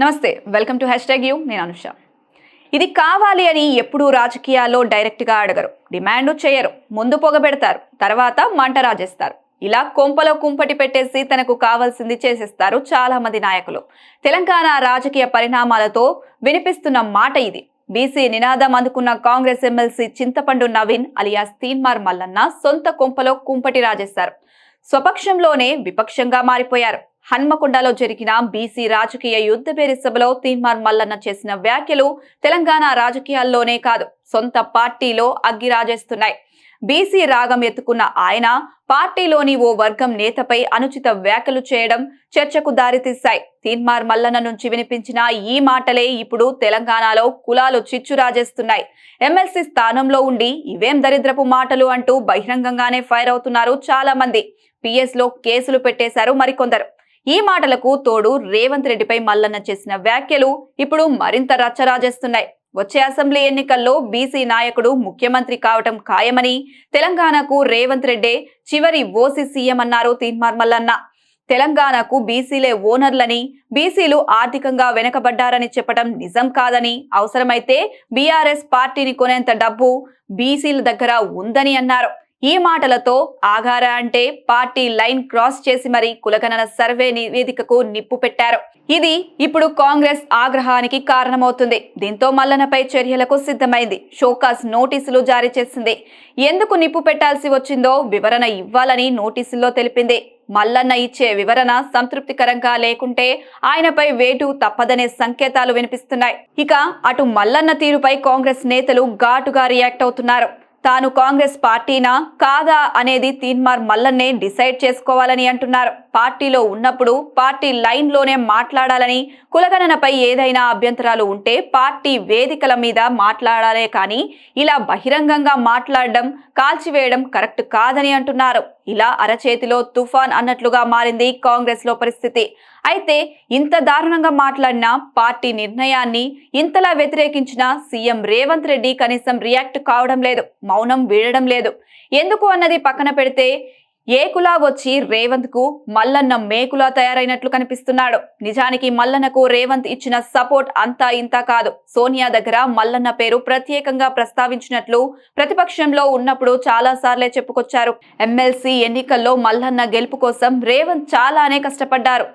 నమస్తే welcome to hashtag you నేను అనుష. ఇది కావాలి అని ఎప్పుడూ రాజకీయాల్లో డైరెక్ట్గా అడగరు. డిమాండ్ చేయరు. ముందు పొగబెడతారు తర్వాత మంట రాజేస్తారు. ఇలా కొంపలో కుంపటి పెట్టేసి తనకు కావాల్సింది చేసేస్తారు చాలా మంది నాయకులు. తెలంగాణ రాజకీయ పరిణామాలతో వినిపిస్తున్న మాట ఇది. బీసీ నినాదం అందుకున్న కాంగ్రెస్ ఎమ్మెల్సీ చింతపండు నవీన్ అలియాస్ తీన్మార్ మల్లన్న సొంత కొంపలో కుంపటి రాజేశారు స్వపక్షంలోనే విపక్షంగా మారిపోయారు. హన్మకొండలో జరిగిన బీసీ రాజకీయ యుద్ధ పేరి సభలో తీన్మార్ మల్లన్న చేసిన వ్యాఖ్యలు తెలంగాణ రాజకీయాల్లోనే కాదు సొంత పార్టీలో అగ్గి రాజేస్తున్నాయి బీసీ రాగం ఎత్తుకున్న ఆయన పార్టీలోని ఓ వర్గం నేతపై అనుచిత వ్యాఖ్యలు చేయడం చర్చకు దారితీశాయి. తీన్మార్ మల్లన్న నుంచి వినిపించిన ఈ మాటలే ఇప్పుడు తెలంగాణలో కులాలు చిచ్చు రాజేస్తున్నాయి ఎమ్మెల్సీ స్థానంలో ఉండి ఇవేం దరిద్రపు మాటలు అంటూ బహిరంగంగానే ఫైర్ అవుతున్నారు చాలా మంది పిఎస్లో కేసులు పెట్టేశారు మరికొందరు. ఈ మాటలకు తోడు రేవంత్ రెడ్డిపై మల్లన్న చేసిన వ్యాఖ్యలు ఇప్పుడు మరింత రచ్చరాజేస్తున్నాయి. వచ్చే అసెంబ్లీ ఎన్నికల్లో బీసీ నాయకుడు ముఖ్యమంత్రి కావటం ఖాయమని తెలంగాణకు రేవంత్ రెడ్డే చివరి ఓసీ సీఎం అన్నారు తీన్మార్ మల్లన్న. తెలంగాణకు బీసీలే ఓనర్లని బీసీలు ఆర్థికంగా వెనకబడ్డారని చెప్పడం నిజం కాదని అవసరమైతే బీఆర్ఎస్ పార్టీని కొనేంత డబ్బు బీసీల దగ్గర ఉందని అన్నారు. ఈ మాటలతో ఆగారా అంటే పార్టీ లైన్ క్రాస్ చేసి మరి కులగణన సర్వే నివేదికకు నిప్పు పెట్టారు. ఇది ఇప్పుడు కాంగ్రెస్ ఆగ్రహానికి కారణమవుతుంది. దీంతో మల్లనపై చర్యలకు సిద్ధమైంది. షోకాస్ నోటీసులు జారీ చేసింది. ఎందుకు నిప్పు పెట్టాల్సి వచ్చిందో వివరణ ఇవ్వాలని నోటీసుల్లో తెలిపింది. మల్లన్న ఇచ్చే వివరణ సంతృప్తికరంగా లేకుంటే ఆయనపై వేటు తప్పదనే సంకేతాలు వినిపిస్తున్నాయి. ఇక అటు మల్లన్న తీరుపై కాంగ్రెస్ నేతలు ఘాటుగా రియాక్ట్ అవుతున్నారు. తాను కాంగ్రెస్ పార్టీనా? కాదా? అనేది తీన్మార్ మల్లన్నే డిసైడ్ చేసుకోవాలని అంటున్నారు. పార్టీలో ఉన్నప్పుడు పార్టీ లైన్లోనే మాట్లాడాలని కులగణనపై ఏదైనా అభ్యంతరాలు ఉంటే పార్టీ వేదికల మీద మాట్లాడాలే కానీ ఇలా బహిరంగంగా మాట్లాడడం కాల్చివేయడం కరెక్ట్ కాదని అంటున్నారు. ఇలా అరచేతిలో తుఫాన్ అన్నట్లుగా మారింది కాంగ్రెస్లో పరిస్థితి. అయితే ఇంత దారుణంగా మాట్లాడిన పార్టీ నిర్ణయాన్ని ఇంతలా వ్యతిరేకించిన సీఎం రేవంత్ రెడ్డి కనీసం రియాక్ట్ కావడం లేదు. మౌనం వీడడం లేదు. ఎందుకు అన్నది పక్కన పెడితే ఏకులా వచ్చి రేవంత్కు మల్లన్న మేకులా తయారైనట్లు కనిపిస్తున్నాడు. నిజానికి మల్లన్నకు రేవంత్ ఇచ్చిన సపోర్ట్ అంతా ఇంత కాదు. సోనియా దగ్గర మల్లన్న పేరు ప్రత్యేకంగా ప్రస్తావించినట్లు ప్రతిపక్షంలో ఉన్నప్పుడు చాలా సార్లే చెప్పుకొచ్చారు. ఎమ్మెల్సీ ఎన్నికల్లో మల్లన్న గెలుపు కోసం రేవంత్ చాలానే కష్టపడ్డారు.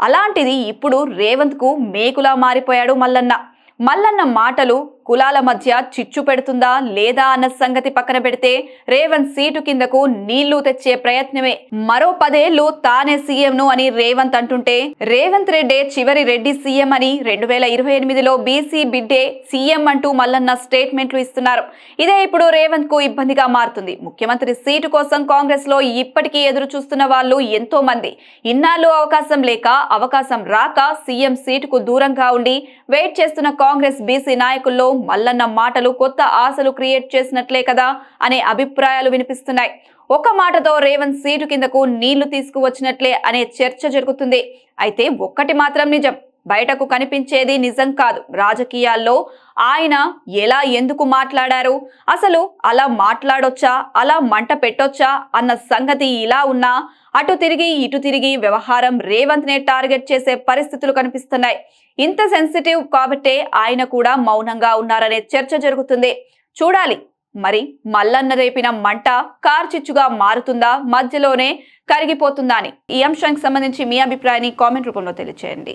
అలాంటిది ఇప్పుడు రేవంత్కు మేకులా మారిపోయాడు మల్లన్న. మల్లన్న మాటలు కులాల మధ్య చిచ్చు పెడుతుందా లేదా అన్న సంగతి పక్కన పెడితే రేవంత్ సీటు కిందకు నీళ్ళు తెచ్చే ప్రయత్నమే. మరో పదేళ్ళు తానే సీఎంను అని రేవంత్ అంటుంటే రేవంత్ రెడ్డే చివరి రెడ్డి సీఎం అని రెండు వేల ఇరవై ఎనిమిదిలో బీసీ బిడ్డే సీఎం అంటూ మల్లన్న స్టేట్మెంట్లు ఇస్తున్నారు. ఇదే ఇప్పుడు రేవంత్కు ఇబ్బందిగా మారుతుంది. ముఖ్యమంత్రి సీటు కోసం కాంగ్రెస్లో ఇప్పటికీ ఎదురు చూస్తున్న వాళ్ళు ఎంతో మంది ఇన్నాళ్ళు అవకాశం లేక అవకాశం రాక సీఎం సీటుకు దూరంగా ఉండి వెయిట్ చేస్తున్న కాంగ్రెస్ బీసీ నాయకుల్లో మల్లన్న మాటలు కొత్త ఆశలు క్రియేట్ చేసినట్లే కదా అనే అభిప్రాయాలు వినిపిస్తున్నాయి. ఒక మాటతో రేవంత్ సీటు కిందకు నీళ్ళు తీసుకువచ్చినట్లే అనే చర్చ జరుగుతుంది. అయితే ఒక్కటి మాత్రం నిజం. బయటకు కనిపించేది నిజం కాదు. రాజకీయాల్లో ఆయన ఎలా ఎందుకు మాట్లాడారు? అసలు అలా మాట్లాడొచ్చా? అలా మంట పెట్టొచ్చా? అన్న సంగతి ఇలా ఉన్నా అటు తిరిగి ఇటు తిరిగి వ్యవహారం రేవంత్ నే టార్గెట్ చేసే పరిస్థితులు కనిపిస్తున్నాయి. ఇంత సెన్సిటివ్ కాబట్టే ఆయన కూడా మౌనంగా ఉన్నారనే చర్చ జరుగుతుంది. చూడాలి. మరి మల్లన్న రేపిన మంట కార్చిచ్చుగా మారుతుందా? మధ్యలోనే కరిగిపోతుందా అని ఈ అంశానికి సంబంధించి మీ అభిప్రాయాన్ని కామెంట్ రూపంలో తెలియచేయండి.